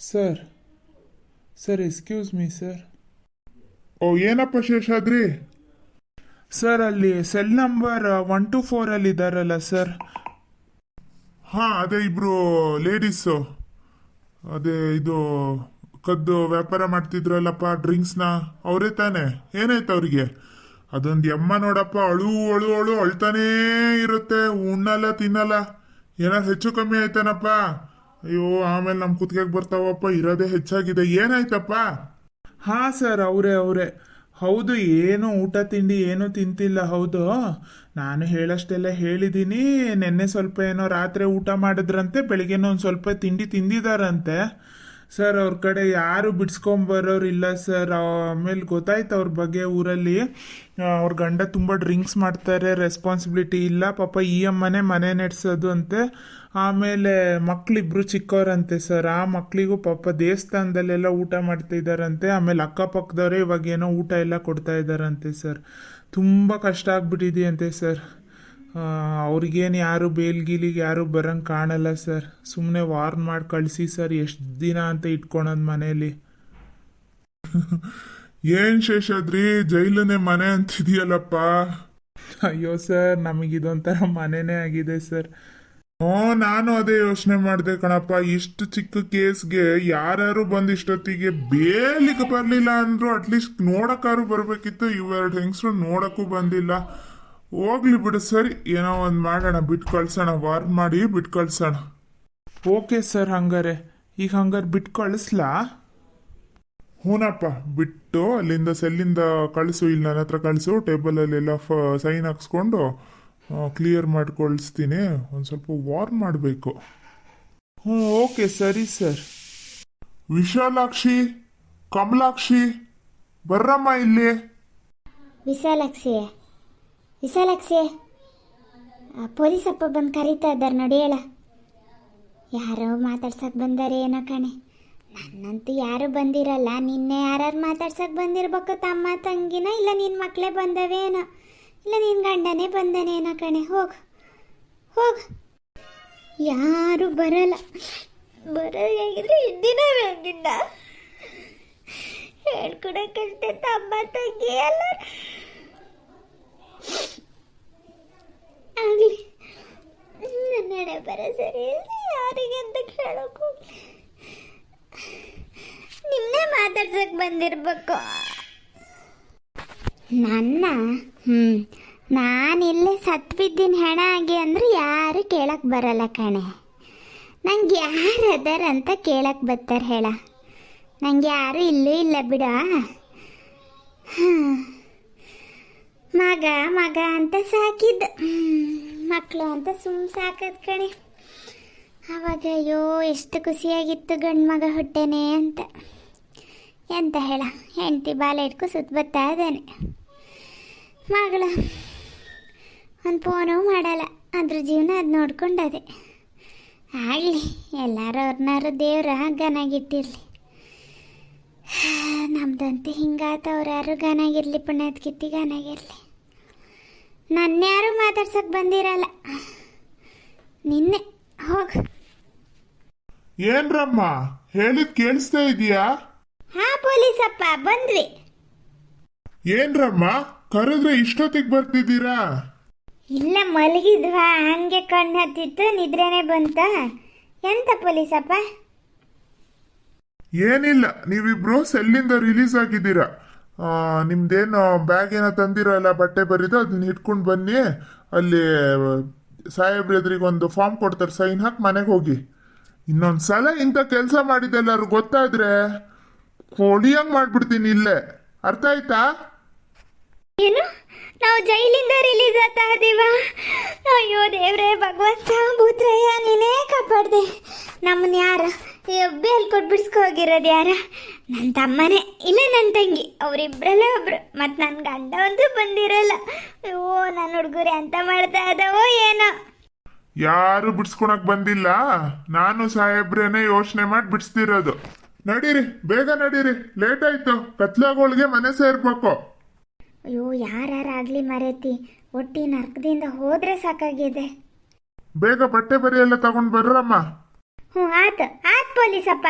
Sir sir excuse me sir ಓ ಏನಪ್ಪ Seshadri sir ಅಲ್ಲಿ cell number one two ಫೋರಲ್ಲಿ ಇದ್ದಾರಲ್ಲ ಸರ್ ಹಾ ಅದೇ ಇಬ್ರು ಲೇಡೀಸು ಅದೇ ಇದು ಕದ್ದು ವ್ಯಾಪಾರ ಮಾಡ್ತಿದ್ರಲ್ಲಪ್ಪ ಡ್ರಿಂಕ್ಸ್ನ ಅವರೇ ತಾನೆ? ಏನಾಯ್ತು ಅವರಿಗೆ? ಅದೊಂದು ಎಮ್ಮ ನೋಡಪ್ಪ ಅಳು ಅಳು ಅಳು ಅಳ್ತಾನೇ ಇರುತ್ತೆ. ಉಣ್ಣಲ್ಲ ತಿನ್ನಲ್ಲ. ಏನಾದ್ರು ಹೆಚ್ಚು ಕಮ್ಮಿ ಆಯ್ತಾನಪ್ಪ? ಅಯ್ಯೋ, ಆಮೇಲೆ ನಮ್ಮ ಕುತ್ತಿಗೆಗೆ ಬರ್ತಾವಪ್ಪ, ಇರೋದೇ ಹೆಚ್ಚಾಗಿದೆ. ಏನಾಯ್ತಪ್ಪ? ಹಾಂ, ಸರ್, ಅವರೇ ಅವರೇ. ಹೌದು, ಏನು ಊಟ ತಿಂಡಿ ಏನು ತಿಂತಿಲ್ಲ, ಹೌದು. ನಾನು ಹೇಳಷ್ಟೆಲ್ಲ ಹೇಳಿದ್ದೀನಿ ನಿನ್ನೆ ಸ್ವಲ್ಪ ಏನೋ ರಾತ್ರಿ ಊಟ ಮಾಡಿದ್ರಂತೆ, ಬೆಳಿಗ್ಗೆನೂ ಒಂದು ಸ್ವಲ್ಪ ತಿಂಡಿ ತಿಂದಿದಾರಂತೆ. ಸರ್, ಅವ್ರ ಕಡೆ ಯಾರು ಬಿಡ್ಸ್ಕೊಂಬರೋರು ಇಲ್ಲ ಸರ್. ಆಮೇಲೆ ಗೊತ್ತಾಯ್ತು ಅವ್ರ ಬಗ್ಗೆ ಊರಲ್ಲಿ. ಅವ್ರ ಗಂಡ ತುಂಬ ಡ್ರಿಂಕ್ಸ್ ಮಾಡ್ತಾರೆ ರೆಸ್ಪಾನ್ಸಿಬಿಲಿಟಿ ಇಲ್ಲ. ಪಾಪ ಈ ಅಮ್ಮನೇ ಮನೆ ನಡೆಸೋದು ಅಂತೆ. ಆಮೇಲೆ ಮಕ್ಳಿಬ್ರು ಚಿಕ್ಕವರಂತೆ ಸರ್. ಆ ಮಕ್ಕಳಿಗೂ ಪಾಪ ದೇವಸ್ಥಾನದಲ್ಲೆಲ್ಲ ಊಟ ಮಾಡ್ತಾ ಇದ್ದಾರಂತೆ ಆಮೇಲೆ ಅಕ್ಕಪಕ್ಕದವರೇ ಇವಾಗ ಏನೋ ಊಟ ಎಲ್ಲ ಕೊಡ್ತಾ ಇದ್ದಾರಂತೆ ಸರ್. ತುಂಬ ಕಷ್ಟ ಆಗ್ಬಿಟ್ಟಿದೆಯಂತೆ ಸರ್. ಅವ್ರಿಗೇನು ಯಾರು ಬೇಲ್ಗಿಲಿಗೆ ಯಾರು ಬರಂಗೆ ಕಾಣಲ್ಲ ಸರ್. ಸುಮ್ಮನೆ ವಾರ್ನ್ ಮಾಡಿ ಕಳಿಸಿ ಸರ್ ಎಷ್ಟು ದಿನ ಅಂತ ಇಟ್ಕೊಳೋದು ಮನೇಲಿ. ಏನ್ ಶೇಷಾದ್ರಿ? ಜೈಲನೇ ಮನೆ ಅಂತಿದೆಯಲ್ಲಪ್ಪ. ಅಯ್ಯೋ ಸರ್ ನಮಗಿದೊಂಥರ ಮನೆನೇ ಆಗಿದೆ ಸರ್. ಹ್ಞೂ ನಾನು ಅದೇ ಯೋಚನೆ ಮಾಡಿದೆ ಕಣಪ್ಪ. ಇಷ್ಟು ಚಿಕ್ಕ ಕೇಸ್ಗೆ ಯಾರ್ಯಾರು ಬಂದು ಇಷ್ಟೊತ್ತಿಗೆ ಬೇಲಿಗೆ ಬರಲಿಲ್ಲ ಅಂದ್ರು ಅಟ್ಲೀಸ್ಟ್ ನೋಡಕ್ಕಾರು ಬರಬೇಕಿತ್ತು. ಇವೆರಡು ಹೆಂಗಸರು ನೋಡೋಕ್ಕೂ ಬಂದಿಲ್ಲ. ಹೋಗ್ಲಿ ಬಿಡು ಸರಿ, ಏನೋ ಒಂದು ಮಾಡೋಣ. ಬಿಟ್ಟು ಕಳ್ಸೋಣ, ವಾರ್ ಮಾಡಿ ಬಿಟ್ಟು ಕಳ್ಸೋಣ. ಓಕೆ ಸರ್, ಹಂಗಾರೆ. ಈಗ ಹಂಗಾರೆ ಬಿಟ್ಟು ಕಳಿಸ್ಲಾ? ಹೂನಪ್ಪ, ಬಿಟ್ಟು ಅಲ್ಲಿಂದ ಸೆಲ್ಲಿಂದ ಕಳಿಸು, ಇಲ್ಲಿ ನನ್ನ ಹತ್ರ ಕಳಿಸು. ಟೇಬಲಲ್ಲೆಲ್ಲ ಫ, ಸೈನ್ ಹಾಕ್ಸ್ಕೊಂಡು ಕ್ಲಿಯರ್ ಮಾಡಿ ಕಳಿಸ್ತೀನಿ ಒಂದು ಸ್ವಲ್ಪ ವಾರ್ ಮಾಡಬೇಕು. ಹ್ಞೂ ಓಕೆ, ಸರಿ ಸರ್. ವಿಶಾಲಾಕ್ಷಿ, ಕಮಲಾಕ್ಷಿ, ಬರ್ರಮ್ಮ ಇಲ್ಲಿ. ವಿಶಾಲಾಕ್ಷಿ ವಿಶಾಲಾಕ್ಷಿ ಪೊಲೀಸಪ್ಪ ಬಂದು ಕರೀತಾ ಇದ್ದಾರೆ ನೋಡಿ ಹೇಳ. ಯಾರೋ ಮಾತಾಡ್ಸಕ್ಕೆ ಬಂದಾರೆ ಏನೋ ಕಣೆ. ನನ್ನಂತೂ ಯಾರು ಬಂದಿರಲ್ಲ, ನಿನ್ನೆ ಯಾರು ಮಾತಾಡ್ಸಕ್ಕೆ ಬಂದಿರ್ಬೇಕು ತಮ್ಮ ತಂಗಿನ? ಇಲ್ಲ ನಿನ್ನ ಮಕ್ಕಳೇ ಬಂದವೇನೋ ಇಲ್ಲ ನಿನ್ನ ಗಂಡನೇ ಬಂದನೇ ಏನೋ ಕಣೆ? ಹೋಗು ಹೋಗು. ಯಾರು ಬರಲ್ಲ. ಬರೋದಾಗಿದ್ರೆ ಇದ್ದಿನ ಬೇಕಿದ್ದ ಹೇಳ್ಕೊಡಕ್ಕಷ್ಟೇ ತಮ್ಮ ತಂಗಿ ಎಲ್ಲ ಆಗಲಿ. ನನ್ನ ಹಣೆ ಬರ ಸರಿ ಇಲ್ಲ ಯಾರಿಗೆ ಅಂತ ಕೇಳೋಕೆ. ನಿನ್ನೆ ಮಾತಾಡ್ಸಕ್ ಬಂದಿರ್ಬೇಕು. ನನ್ನ ಹ್ಞೂ ನಾನಿಲ್ಲೇ ಸತ್ ಬಿದ್ದೀನಿ ಹೆಣ ಆಗಿ ಅಂದ್ರೆ ಯಾರು ಕೇಳಕ್ಕೆ ಬರಲ್ಲ ಕಣೆ. ನಂಗೆ ಯಾರು ಅದಾರ ಅಂತ ಕೇಳಕ್ಕೆ ಬರ್ತಾರೆ ಹೇಳ. ನಂಗೆ ಯಾರು ಇಲ್ಲೂ ಇಲ್ಲ ಬಿಡ. ಹಾಂ ಮಗ ಮಗ ಅಂತ ಸಾಕಿದ್ದ. ಮಕ್ಕಳು ಅಂತ ಸುಮ್ ಸಾಕದ್ ಕಣೆ. ಅವಾಗ ಅಯ್ಯೋ, ಎಷ್ಟು ಖುಷಿಯಾಗಿತ್ತು ಗಂಡು ಮಗ ಹುಟ್ಟೇನೆ ಅಂತ. ಎಂತ ಹೇಳ, ಹೆಂಡತಿ ಬಾಲ ಇಟ್ಕೊ ಸುತ್ತ ಬರ್ತಾ ಇದ್ದಾನೆ. ಮಗಳ, ಒಂದು ಫೋನು ಮಾಡಲ್ಲ, ಅದ್ರ ಜೀವನ ಅದು ನೋಡ್ಕೊಂಡದೆ. ಆಗಲಿ, ಎಲ್ಲರೂ ಅವ್ರನ್ನಾರು ದೇವ್ರ ಗನಾಗಿಟ್ಟಿರಲಿ ನಮ್ದಂತೆ ಹಿಂಗಾತ ಅವ್ರು ಯಾರು ಗಾನಾಗಿರ್ಲಿ ಪುಣ್ಯದ ಕಿತ್ತಿ ಗಾನಾಗಿರ್ಲಿ ನನ್ನ ಯಾರು ಮಾತಾಡ್ಸಕ್ ಬಂದಿರಲ್ಲ. ನಿನ್ನೆ ಹೋಗ. ಏನ್ರಮ್ಮ ಹೇಳಿದ್ ಕೇಳಿಸ್ತಾ ಇದೀಯಾ? ಹಾ ಪೊಲೀಸಪ್ಪ ಬಂದ್ವಿ. ಏನ್ರಮ್ಮ ಕರೆದ್ರೆ ಇಷ್ಟೊತ್ತಿಗೆ ಬರ್ತಿದ್ದೀರಾ? ಇಲ್ಲ ಮಲಗಿದ್ವಾ ಹಂಗೆ ಕಣ್ಣು ಹತ್ತಿತ್ತು ನಿದ್ರೆನೆ ಬಂತ? ಎಂತ ಪೊಲೀಸಪ್ಪ? ಏನಿಲ್ಲ, ನೀವಿಬ್ರು ಸೆಲ್ಲಿಂದ ರಿಲೀಸ್ ಆಗಿದ್ದೀರಾ? ನಿಮ್ದೇನು ಬ್ಯಾಗ್ ಏನೋ ತಂದಿರಲ್ಲ, ಬಟ್ಟೆ ಬರೀದು ಅದನ್ನ ಇಟ್ಕೊಂಡು ಬನ್ನಿ. ಅಲ್ಲಿ, ಸಾಹೇಬ್ರ ಎದುರಿಗೆ ಒಂದು ಫಾರ್ಮ್ ಕೊಡ್ತಾರೆ ಸೈನ್ ಹಾಕಿ ಮನೆಗೆ ಹೋಗಿ. ಇನ್ನೊಂದು ಸಲ ಇಂಥ ಕೆಲಸ ಮಾಡಿದ್ದೆಲ್ಲರು ಗೊತ್ತಾದ್ರೆ ಕೊಡಿಯಂಗೆ ಮಾಡ್ಬಿಡ್ತೀನಿ ಇಲ್ಲೇ. ಅರ್ಥ ಆಯ್ತಾ? ಏನು? ನಾವು ಜೈಲಿಂದ ರಿಲೀಸ್ ಆಗ್ತಾ ಇದೀವ? ಅಯ್ಯೋ ದೇವ್ರೇ, ಭಗವಂತ ಭೂತ್ರಯ್ಯ, ನೀನೇ ಕಾಪಾಡ್ದೆ. ನಮ್ಮನ್ನ ಯಾರ? ಬೇಲ್ ಕೊಟ್ಟು ಬಿಡ್ಸ್ಕೊ ಹೋಗಿರೋದು ಯಾರ? ನನ್ನ ತಮ್ಮನೇ ಇಲ್ಲ ನನ್ನ ತಂಗಿ. ಅವರಿಬ್ರಲ್ಲೇ ಒಬ್ರು. ಮತ್ತು ನನ್ನ ಗಂಡ ಅಂತೂ ಬಂದಿರಲ್ಲ. ಅಯ್ಯೋ ನನ್ನ ಹುಡುಗರು ಎಂತ ಮಾಡ್ತಾ ಇದಾವೋ ಏನೋ. ಯಾರು ಬಿಡ್ಸ್ಕೊಳಕ್ ಬಂದಿಲ್ಲ. ನಾನು ಸಾಹೇಬ್ರೇನೆ ಯೋಚನೆ ಮಾಡಿ ಬಿಡಿಸ್ತಿರೋದು. ನಡೀರಿ ಬೇಗ ನಡೀರಿ. ಲೇಟ್ ಆಯ್ತು. ಕತ್ಲಾಗೋಳ್ಗೆ ಮನೆ ಸೇರ್ಬೇಕು. ಅಯ್ಯೋ ಯಾರ್ಯಾರಾಗ್ಲಿ ಮರೆತಿ. ಒಟ್ಟಿ ನರ್ಕದಿಂದ ಹೋದ್ರೆ ಸಾಕಾಗಿದೆ. ಬೇಗ ಬಟ್ಟೆ ಬರಿ ಎಲ್ಲ ತಗೊಂಡ್ ಬರ್ರಮ್ಮ. ಹ್ಞೂ ಆತು ಆತ್ ಪೊಲೀಸಪ್ಪ